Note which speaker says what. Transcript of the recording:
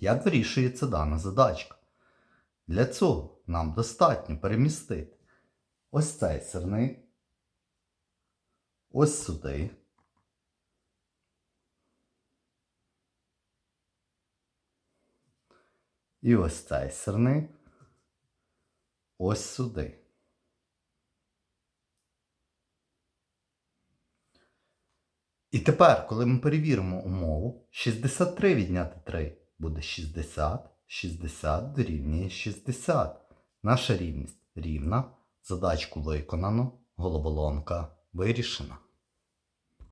Speaker 1: Як вирішується дана задачка? Для цього нам достатньо перемістити ось цей сирник, ось сюди. І ось цей сирник ось сюди. І тепер, коли ми перевіримо умову, 63 відняти 3 буде 60, 60 дорівнює 60. Наша рівність рівна. Задачку виконано, головоломка вирішена.